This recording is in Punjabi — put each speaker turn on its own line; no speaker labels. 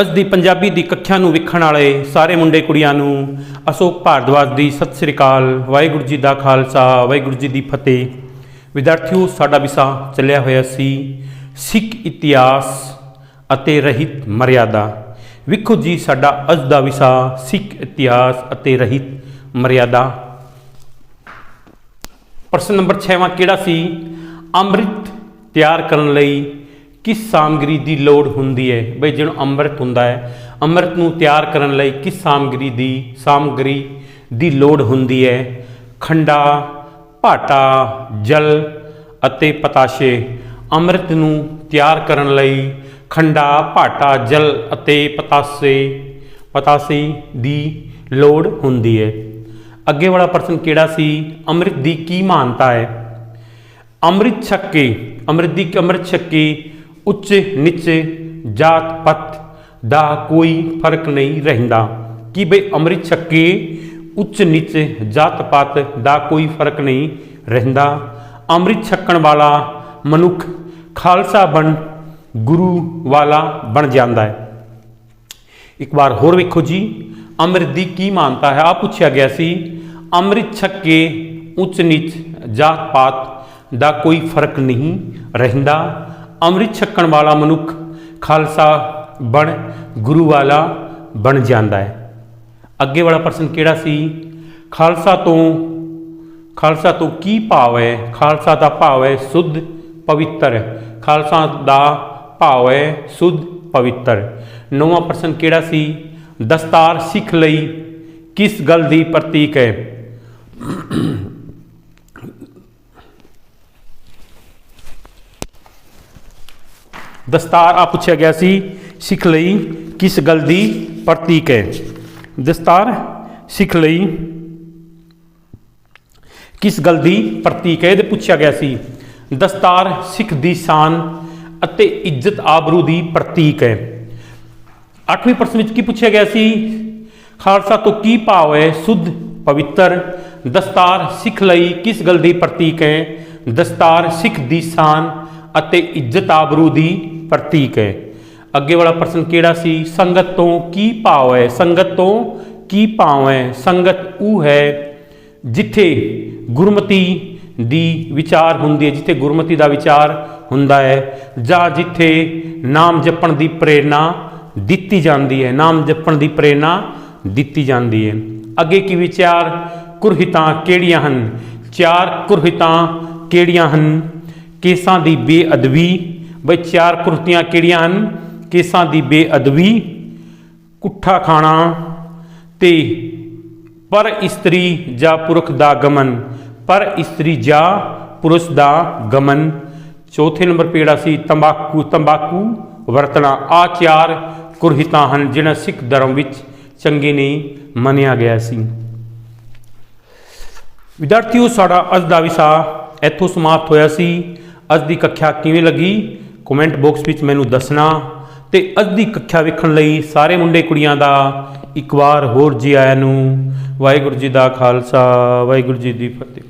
ਅੱਜ ਦੀ ਪੰਜਾਬੀ ਦੀ ਕੱਖਿਆ ਨੂੰ ਵੇਖਣ ਵਾਲੇ ਸਾਰੇ ਮੁੰਡੇ ਕੁੜੀਆਂ ਨੂੰ ਅਸ਼ੋਕ ਭਾਰਦਵਾਜ ਦੀ ਸਤਿ ਸ੍ਰੀ ਅਕਾਲ, ਵਾਹਿਗੁਰੂ ਜੀ ਦਾ ਖਾਲਸਾ, ਵਾਹਿਗੁਰੂ ਜੀ ਦੀ ਫਤਿਹ। ਵਿਦਿਆਰਥੀਓ, ਸਾਡਾ ਵਿਸ਼ਾ ਚੱਲਿਆ ਹੋਇਆ ਸੀ ਸਿੱਖ ਇਤਿਹਾਸ ਅਤੇ ਰਹਿਤ ਮਰਿਆਦਾ। ਵੇਖੋ ਜੀ, ਸਾਡਾ ਅੱਜ ਦਾ ਵਿਸ਼ਾ ਸਿੱਖ ਇਤਿਹਾਸ ਅਤੇ ਰਹਿਤ ਮਰਿਆਦਾ। ਪ੍ਰਸ਼ਨ ਨੰਬਰ 6ਵਾਂ ਕਿਹੜਾ ਸੀ? ਅੰਮ੍ਰਿਤ ਤਿਆਰ ਕਰਨ ਲਈ ਕਿਸ ਸਾਮਗਰੀ ਦੀ ਲੋੜ ਹੁੰਦੀ ਹੈ? ਬਈ ਜਿਹਨੂੰ ਅੰਮ੍ਰਿਤ ਹੁੰਦਾ ਹੈ, ਅੰਮ੍ਰਿਤ ਨੂੰ ਤਿਆਰ ਕਰਨ ਲਈ ਕਿਸ ਸਾਮਗਰੀ ਦੀ ਸਾਮਗਰੀ ਦੀ ਲੋੜ ਹੁੰਦੀ ਹੈ? ਖੰਡਾ, ਭਾਟਾ, ਜਲ ਅਤੇ ਪਤਾਸ਼ੇ। ਅੰਮ੍ਰਿਤ ਨੂੰ ਤਿਆਰ ਕਰਨ ਲਈ ਖੰਡਾ, ਭਾਟਾ, ਜਲ ਅਤੇ ਪਤਾਸੇ ਪਤਾਸੇ ਦੀ ਲੋੜ ਹੁੰਦੀ ਹੈ। ਅੱਗੇ ਵਾਲਾ ਪ੍ਰਸ਼ਨ ਕਿਹੜਾ ਸੀ? ਅੰਮ੍ਰਿਤ ਦੀ ਕੀ ਮਾਨਤਾ ਹੈ? ਅੰਮ੍ਰਿਤ ਛੱਕੇ, ਅੰਮ੍ਰਿਤ ਦੀ ਅੰਮ੍ਰਿਤ ਛੱਕੇ ਉੱਚ ਨੀਚੇ ਜਾਤ ਪਤ ਦਾ ਕੋਈ ਫ਼ਰਕ ਨਹੀਂ ਰਹਿੰਦਾ। ਕਿ ਬਈ ਅੰਮ੍ਰਿਤ ਛੱਕੇ ਉੱਚ ਨੀਚੇ ਜਾਤ ਪਾਤ ਦਾ ਕੋਈ ਫ਼ਰਕ ਨਹੀਂ ਰਹਿੰਦਾ। ਅੰਮ੍ਰਿਤ ਛਕਣ ਵਾਲਾ ਮਨੁੱਖ ਖਾਲਸਾ ਬਣ, ਗੁਰੂ ਵਾਲਾ ਬਣ ਜਾਂਦਾ ਹੈ। ਇੱਕ ਵਾਰ ਹੋਰ ਵੇਖੋ ਜੀ, ਅੰਮ੍ਰਿਤ ਦੀ ਕੀ ਮਾਨਤਾ ਹੈ? ਆ ਪੁੱਛਿਆ ਗਿਆ ਸੀ, ਅੰਮ੍ਰਿਤ ਛੱਕੇ ਉੱਚ ਨੀਚ ਜਾਤ ਪਾਤ ਦਾ ਕੋਈ ਫ਼ਰਕ ਨਹੀਂ ਰਹਿੰਦਾ। ਅੰਮ੍ਰਿਤ ਛਕਣ ਵਾਲਾ ਮਨੁੱਖ ਖਾਲਸਾ ਬਣ, ਗੁਰੂ ਵਾਲਾ ਬਣ ਜਾਂਦਾ ਹੈ। ਅੱਗੇ ਵਾਲਾ ਪ੍ਰਸ਼ਨ ਕਿਹੜਾ ਸੀ? ਖਾਲਸਾ ਤੋਂ ਖਾਲਸਾ ਤੋਂ ਕੀ ਭਾਵ ਹੈ? ਖਾਲਸਾ ਦਾ ਭਾਵ ਹੈ ਸੁੱਧ, ਪਵਿੱਤਰ। ਖਾਲਸਾ ਦਾ ਭਾਵ ਹੈ ਸੁੱਧ, ਪਵਿੱਤਰ। ਨੌਵਾਂ ਪ੍ਰਸ਼ਨ ਕਿਹੜਾ ਸੀ? ਦਸਤਾਰ ਸਿੱਖ ਲਈ ਕਿਸ ਗੱਲ ਦੀ ਪ੍ਰਤੀਕ ਹੈ? ਦਸਤਾਰ ਆ ਪੁੱਛਿਆ ਗਿਆ ਸੀ ਸਿੱਖ ਲਈ ਕਿਸ ਗੱਲ ਦੀ ਪ੍ਰਤੀਕ ਹੈ। ਦਸਤਾਰ ਸਿੱਖ ਲਈ ਕਿਸ ਗੱਲ ਦੀ ਪ੍ਰਤੀਕ ਹੈ, ਇਹਦੇ ਪੁੱਛਿਆ ਗਿਆ ਸੀ। ਦਸਤਾਰ ਸਿੱਖ ਦੀ ਸ਼ਾਨ ਅਤੇ ਇੱਜ਼ਤ ਆਬਰੂ ਦੀ ਪ੍ਰਤੀਕ ਹੈ। 8ਵੇਂ ਪ੍ਰਸ਼ਨ ਵਿੱਚ ਕੀ ਪੁੱਛਿਆ ਗਿਆ ਸੀ? ਖਾਲਸਾ ਤੋਂ ਕੀ ਭਾਵ ਹੈ ਸੁੱਧ, ਪਵਿੱਤਰ? ਦਸਤਾਰ ਸਿੱਖ ਲਈ ਕਿਸ ਗੱਲ ਦੀ ਪ੍ਰਤੀਕ ਹੈ? ਦਸਤਾਰ ਸਿੱਖ ਦੀ ਸ਼ਾਨ ਅਤੇ ਇੱਜ਼ਤ ਆਬਰੂ ਦੀ ਪ੍ਰਤੀਕ ਹੈ। ਅੱਗੇ ਵਾਲਾ ਪ੍ਰਸ਼ਨ ਕਿਹੜਾ ਸੀ? ਸੰਗਤ ਤੋਂ ਕੀ ਭਾਵ ਹੈ? ਸੰਗਤ ਤੋਂ ਕੀ ਭਾਵ ਹੈ? ਸੰਗਤ ਉਹ ਹੈ ਜਿੱਥੇ ਗੁਰਮਤੀ ਦੀ ਵਿਚਾਰ ਹੁੰਦੀ ਹੈ, ਜਿੱਥੇ ਗੁਰਮਤੀ ਦਾ ਵਿਚਾਰ ਹੁੰਦਾ ਹੈ, ਜਾਂ ਜਿੱਥੇ ਨਾਮ ਜਪਣ ਦੀ ਪ੍ਰੇਰਣਾ ਦਿੱਤੀ ਜਾਂਦੀ ਹੈ। ਨਾਮ ਜਪਣ ਦੀ ਪ੍ਰੇਰਣਾ ਦਿੱਤੀ ਜਾਂਦੀ ਹੈ। ਅੱਗੇ ਕੀ ਵਿਚਾਰ ਕੁਰਹਿਤਾਂ ਕਿਹੜੀਆਂ ਹਨ? ਚਾਰ ਕੁਰਹਿਤਾਂ ਕਿਹੜੀਆਂ ਹਨ? ਕੇਸਾਂ ਦੀ ਬੇਅਦਬੀ ਬਈ ਚਾਰ ਕੁਰਤੀਆਂ ਕਿਹੜੀਆਂ ਹਨ? ਕੇਸਾਂ ਦੀ ਬੇਅਦਬੀ, ਕੁੱਠਾ ਖਾਣਾ ਤੇ ਪਰ ਇਸਤਰੀ ਜਾਂ ਪੁਰਖ ਦਾ ਗਮਨ, ਪਰ ਇਸਤਰੀ ਜਾਂ ਪੁਰਸ਼ ਦਾ ਗਮਨ। ਚੌਥੇ ਨੰਬਰ ਪੇੜਾ ਸੀ, ਤੰਬਾਕੂ ਤੰਬਾਕੂ ਵਰਤਣਾ। ਆ ਚਾਰ ਕੁਰਹਿਤਾਂ ਹਨ ਜਿਹੜਾ ਸਿੱਖ ਧਰਮ ਵਿੱਚ ਚੰਗੇ ਨਹੀਂ ਮੰਨਿਆ ਗਿਆ ਸੀ। ਵਿਦਿਆਰਥੀਓ, ਸਾਡਾ ਅੱਜ ਦਾ ਵਿਸ਼ਾ ਇੱਥੋਂ ਸਮਾਪਤ ਹੋਇਆ ਸੀ। ਅੱਜ ਦੀ ਕੱਖਿਆ ਕਿਵੇਂ ਲੱਗੀ? ਕਮੈਂਟ ਬਾਕਸ ਵਿੱਚ ਮੈਨੂੰ ਦੱਸਣਾ ਤੇ ਅੱਜ ਦੀ ਕੱਖਿਆ ਵੇਖਣ ਲਈ ਸਾਰੇ ਮੁੰਡੇ ਕੁੜੀਆਂ ਦਾ ਇੱਕ ਵਾਰ ਹੋਰ ਜੀ ਆਇਆਂ ਨੂੰ ਵਾਹਿਗੁਰੂ ਜੀ ਦਾ ਖਾਲਸਾ, ਵਾਹਿਗੁਰੂ ਜੀ ਦੀ ਫਤਿਹ।